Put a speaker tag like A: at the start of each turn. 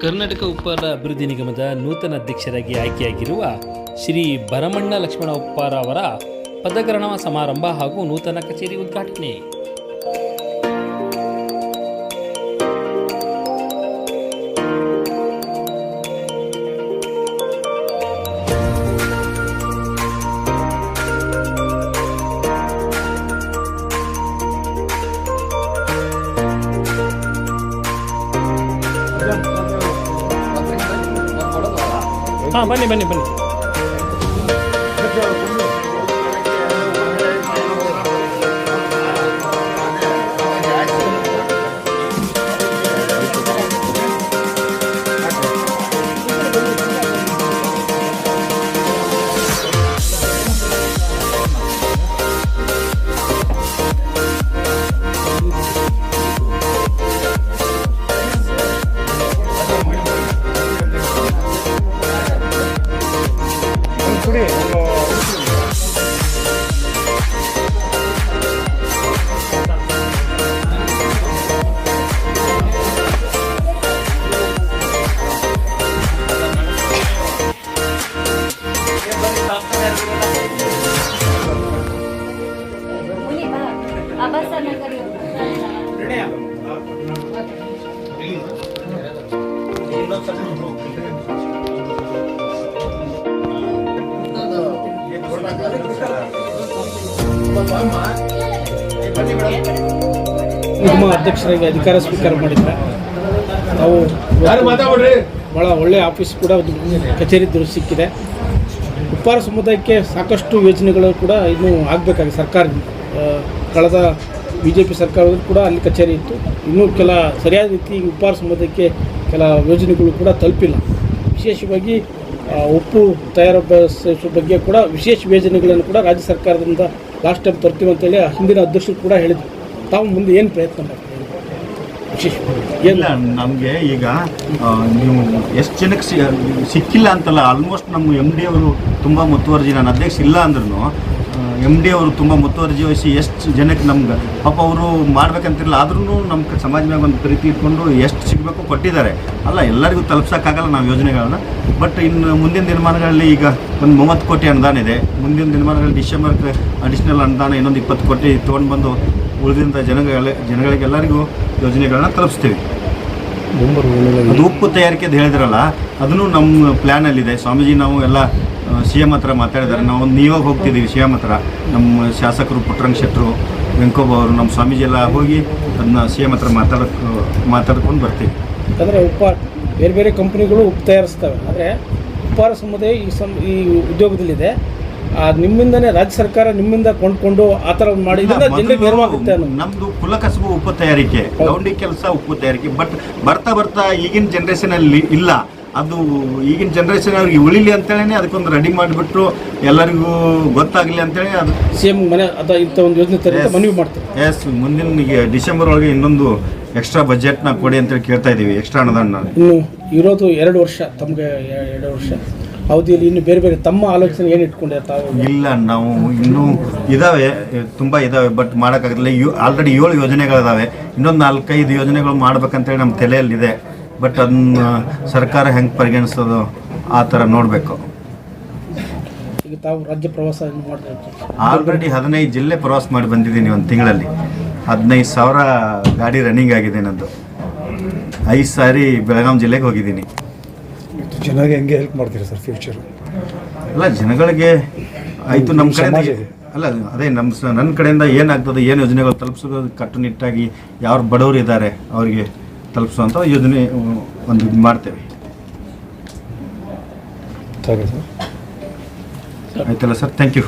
A: ಕರ್ನಾಟಕ ಉಪ್ಪಾರ ಅಭಿವೃದ್ಧಿ ನಿಗಮದ ನೂತನ ಅಧ್ಯಕ್ಷರಾಗಿ ಆಯ್ಕೆಯಾಗಿರುವ ಶ್ರೀ ಭರಮಣ್ಣ ಲಕ್ಷ್ಮಣ ಉಪ್ಪಾರ ಅವರ ಪದಗ್ರಹಣ ಸಮಾರಂಭ ಹಾಗೂ ನೂತನ ಕಚೇರಿ ಉದ್ಘಾಟನೆ. ಹಾಂ ಬನ್ನಿ ಬನ್ನಿ ಬನ್ನಿ.
B: ನಿಗಮ ಅಧ್ಯಕ್ಷರಾಗಿ ಅಧಿಕಾರ ಸ್ವೀಕಾರ ಮಾಡಿದ್ರೆ ನಾವು ಭಾಳ ಒಳ್ಳೆಯ ಆಫೀಸ್ ಕೂಡ ಒಂದು ಕಚೇರಿ ದೂರು ಸಿಕ್ಕಿದೆ. ಉಪ್ಪಾರ ಸಮುದಾಯಕ್ಕೆ ಸಾಕಷ್ಟು ಯೋಜನೆಗಳು ಕೂಡ ಇನ್ನೂ ಆಗಬೇಕಾಗಿದೆ ಸರ್ಕಾರ ಆ, ಕಳೆದ ಬಿ ಜೆ ಪಿ ಸರ್ಕಾರದಲ್ಲಿ ಕೂಡ ಅಲ್ಲಿ ಕಚೇರಿ ಇತ್ತು. ಇನ್ನೂ ಕೆಲ ಸರಿಯಾದ ರೀತಿ ಉಪಹಾರ ಸಂಬಂಧಕ್ಕೆ ಕೆಲ ಯೋಜನೆಗಳು ಕೂಡ ತಲುಪಿಲ್ಲ. ವಿಶೇಷವಾಗಿ ಉಪ್ಪು ತಯಾರ ಬಗ್ಗೆ ಕೂಡ ವಿಶೇಷ ಯೋಜನೆಗಳನ್ನು ಕೂಡ ರಾಜ್ಯ ಸರ್ಕಾರದಿಂದ ಲಾಸ್ಟ್ ಟೈಮ್ ತರ್ತೀವಿ ಅಂತೇಳಿ ಹಿಂದಿನ ಅಧ್ಯಕ್ಷರು ಕೂಡ ಹೇಳಿದರು. ತಾವು ಮುಂದೆ ಏನು ಪ್ರಯತ್ನ ಮಾಡ್ತೀವಿ ವಿಶೇಷವಾಗಿ
C: ಇಲ್ಲ, ನಮಗೆ ಈಗ ನೀವು ಎಷ್ಟು ಜನಕ್ಕೆ ಸಿಕ್ಕಿಲ್ಲ ಅಂತಲ್ಲ ಆಲ್ಮೋಸ್ಟ್ ನಮ್ಮ ಎಂ ಡಿ ಅವರು ತುಂಬ ಮುತುವರ್ಜಿ ನಾನು ಅಧ್ಯಕ್ಷ ಇಲ್ಲ ಅಂದ್ರೂ ಎಂ ಡಿ ಅವರು ತುಂಬ ಮುತುವರ್ಜಿ ವಹಿಸಿ ಎಷ್ಟು ಜನಕ್ಕೆ ನಮ್ಗೆ ಪಾಪ ಅವರು ಮಾಡ್ಬೇಕಂತಿರಲಿಲ್ಲ ಆದ್ರೂ ನಮ್ಮ ಸಮಾಜ ಮ್ಯಾಗ ಒಂದು ಪ್ರೀತಿ ಇಟ್ಕೊಂಡು ಎಷ್ಟು ಸಿಗಬೇಕು ಕೊಟ್ಟಿದ್ದಾರೆ. ಅಲ್ಲ ಎಲ್ಲರಿಗೂ ತಲುಪ್ಸೋಕ್ಕಾಗಲ್ಲ ನಾವು ಯೋಜನೆಗಳನ್ನ ಬಟ್ ಇನ್ನು ಮುಂದಿನ ದಿನಮಾನಗಳಲ್ಲಿ ಈಗ ಒಂದು ಮೂವತ್ತು ಕೋಟಿ ಅನುದಾನ ಇದೆ. ಮುಂದಿನ ದಿನಮಾನಗಳಲ್ಲಿ ಡಿಸೆಂಬರ್ ಅಡಿಷ್ನಲ್ ಅನುದಾನ ಇನ್ನೊಂದು ಇಪ್ಪತ್ತು ಕೋಟಿ ತೊಗೊಂಡು ಬಂದು ಉಳಿದಂಥ ಜನಗಳ ಜನಗಳಿಗೆಲ್ಲರಿಗೂ ಯೋಜನೆಗಳನ್ನ ತಲುಪಿಸ್ತೀವಿ. ಅದು ಉಪ್ಪು ತಯಾರಿಕೆ ಅಂತ ಹೇಳಿದ್ರಲ್ಲ ಅದನ್ನು ನಮ್ಮ ಪ್ಲ್ಯಾನಲ್ಲಿದೆ ಸ್ವಾಮೀಜಿ ನಾವು ಎಲ್ಲ ಸಿ ಎಂ ಹತ್ರ ಮಾತಾಡಿದ್ದಾರೆ ನಾವು ಒಂದು ನಿಯೋಗ ಹೋಗ್ತಿದ್ದೀವಿ ಸಿ ಎಂ ಹತ್ರ. ನಮ್ಮ ಶಾಸಕರು ಪುಟ್ಟರಂಗ ಶೆಟ್ಟರು ವೆಂಕೋಬ ಅವರು ನಮ್ಮ ಸ್ವಾಮೀಜಿ ಎಲ್ಲ ಹೋಗಿ ಅದನ್ನ ಸಿ ಎಂ ಹತ್ರ ಮಾತಾಡಕ್ಕೆ ಮಾತಾಡ್ಕೊಂಡು ಬರ್ತೀವಿ.
B: ಯಾಕಂದರೆ ಉಪ್ಪ ಬೇರೆ ಬೇರೆ ಕಂಪ್ನಿಗಳು ಉಪ್ಪು ತಯಾರಿಸ್ತವೆ. ಆದರೆ ಉಪ್ಪಾರ ಸಮುದಾಯ ಈ ಸಂ ಈ ಉದ್ಯೋಗದಲ್ಲಿದೆ. ನಿಮ್ಮಿಂದನೇ ರಾಜ್ಯ ಸರ್ಕಾರ ನಿಮ್ಮಿಂದ ಕೊಂಡ್ಕೊಂಡು ಆ ಥರ ಮಾಡಿ
C: ನಮ್ಮದು ಕುಲಕಸಬು ಉಪ್ಪು ತಯಾರಿಕೆ ಗೌಂಡಿ ಕೆಲಸ ಉಪ್ಪು ತಯಾರಿಕೆ ಬಟ್ ಬರ್ತಾ ಬರ್ತಾ ಈಗಿನ ಜನ್ರೇಷನಲ್ಲಿ ಇಲ್ಲ. ಅದು ಈಗಿನ ಜನರೇಷನ್ ಅವ್ರಿಗೆ ಉಳಿಲಿ ಅಂತೇಳಿ ಅದಕ್ಕೊಂದು ರೆಡಿ ಮಾಡಿಬಿಟ್ಟು ಎಲ್ಲರಿಗೂ ಗೊತ್ತಾಗಲಿ ಅಂತೇಳಿ ಅದು.
B: ಸೇಮ್ ಎಂ ಮನೆ ಅದ ಇಂಥ ಒಂದು ಯೋಜನೆ. ಮನವಿ ಮಾಡ್ತಾರೆ.
C: ಎಸ್ ಮುಂದಿನ ಈಗ ಡಿಸೆಂಬರ್ ಒಳಗೆ ಇನ್ನೊಂದು ಎಕ್ಸ್ಟ್ರಾ ಬಜೆಟ್ನ ಕೊಡಿ ಅಂತೇಳಿ ಕೇಳ್ತಾ ಇದ್ದೀವಿ ಎಕ್ಸ್ಟ್ರಾ ಅನುದಾನ
B: ಇನ್ನು ಇರೋದು ಎರಡು ವರ್ಷ ತಮಗೆ ಎರಡು ವರ್ಷ. ಅವಧಿಯಲ್ಲಿ ಇನ್ನು ಬೇರೆ ಬೇರೆ ತಮ್ಮ ಆಲೋಚನೆ ಏನು ತಾವು?
C: ಇಲ್ಲ ನಾವು ಇನ್ನೂ ಇದಾವೆ ತುಂಬ ಇದಾವೆ ಬಟ್ ಮಾಡೋಕ್ಕಾಗಲ್ಲ ಯು ಆಲ್ರೆಡಿ ಏಳು ಯೋಜನೆಗಳಿದಾವೆ. ಇನ್ನೊಂದು ನಾಲ್ಕೈದು ಯೋಜನೆಗಳು ಮಾಡ್ಬೇಕಂತೇಳಿ ನಮ್ಮ ತಲೆಯಲ್ಲಿದೆ. ಬಟ್ ಅದನ್ನ ಸರ್ಕಾರ ಹೆಂಗೆ ಪರಿಗಣಿಸೋದು ಆ ಥರ ನೋಡಬೇಕು.
B: ತಾವು ರಾಜ್ಯ ಪ್ರವಾಸ
C: ಆಲ್ರೆಡಿ ಹದಿನೈದು ಜಿಲ್ಲೆ ಪ್ರವಾಸ ಮಾಡಿ ಬಂದಿದ್ದೀನಿ ಒಂದು ತಿಂಗಳಲ್ಲಿ. ಹದಿನೈದು ಸಾವಿರ ಗಾಡಿ ರನ್ನಿಂಗ್ ಆಗಿದೆ ನಂದು. ಐದು ಸಾರಿ ಬೆಳಗಾಂ ಜಿಲ್ಲೆಗೆ ಹೋಗಿದ್ದೀನಿ.
D: ಜನಗೆ ಹೆಂಗೆ ಹೆಲ್ಪ್ ಮಾಡ್ತೀರಾ ಸರ್ ಫ್ಯೂಚರ್
C: ಅಲ್ಲ ಜನಗಳಿಗೆ ಆಯಿತು ನಮ್ಮ ಕಡೆ ಅಲ್ಲ ಅದೇ ನಮ್ಮ ಸ ನನ್ನ ಕಡೆಯಿಂದ ಏನಾಗ್ತದೆ ಏನು ಯೋಜನೆಗಳು ತಲುಪಿಸೋದು ಕಟ್ಟುನಿಟ್ಟಾಗಿ ಯಾರು ಬಡವರು ಇದ್ದಾರೆ ಅವರಿಗೆ ತಲುಪಿಸುವಂಥ ಯೋಜನೆ ಒಂದು ಇದು ಮಾಡ್ತೇವೆ.
D: ಸರ್.
C: ಆಯ್ತಲ್ಲ ಸರ್? Thank you